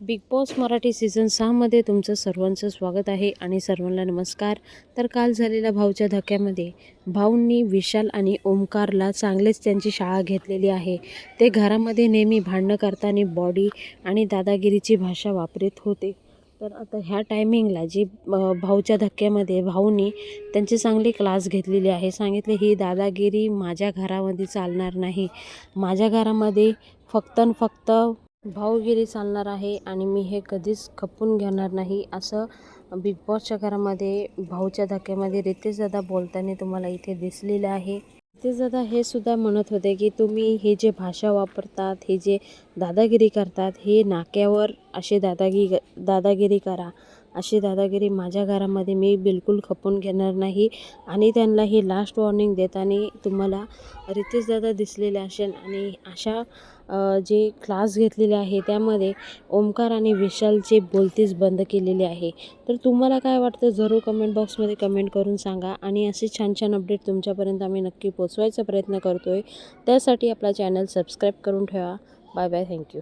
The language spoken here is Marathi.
बिग बॉस मराठी सीझन सहामध्ये तुमचं सर्वांचं स्वागत आहे आणि सर्वांना नमस्कार. तर काल झालेल्या भाऊच्या धक्क्यामध्ये भाऊंनी विशाल आणि ओमकारला चांगलेच त्यांची शाळा घेतलेली आहे. ते घरामध्ये नेहमी भांडणं करताना बॉडी आणि दादागिरीची भाषा वापरत होते. तर आता ह्या टायमिंगला जी भाऊच्या धक्क्यामध्ये भाऊनी त्यांची चांगली क्लास घेतलेली आहे. सांगितले ही दादागिरी माझ्या घरामध्ये चालणार नाही. माझ्या घरामध्ये फक्त फक्त भाऊगिरी चालणार आहे आणि मी हे कधीच खपून घेणार नाही. असं बिग बॉसच्या घरामध्ये भाऊच्या धक्क्यामध्ये रितेश दादा बोलताना तुम्हाला इथे दिसलेलं आहे. रितेश दादा हे सुद्धा म्हणत होते की तुम्ही हे जे भाषा वापरतात हे जे दादागिरी करतात हे नाक्यावर असे दादागी दादागिरी करा. अशी दादागिरी माझ्या घरामध्ये मी बिलकुल खपून घेणार नाही. आणि त्यांना ही लास्ट वॉर्निंग देताना तुम्हाला रितेश दादा दिसलेले असेल. आणि अशा जे क्लास घेतलेले आहे त्यामध्ये ओमकार आणि विशालचे बोलतीच बंद केलेले आहे. तर तुम्हाला काय वाटतं? जरूर कमेंट बॉक्समध्ये कमेंट करून सांगा. आणि असे छान छान अपडेट तुमच्यापर्यंत आम्ही नक्की पोचवायचा प्रयत्न करतो आहे त्यासाठी आपला चॅनल सबस्क्राईब करून ठेवा. Bye bye thank you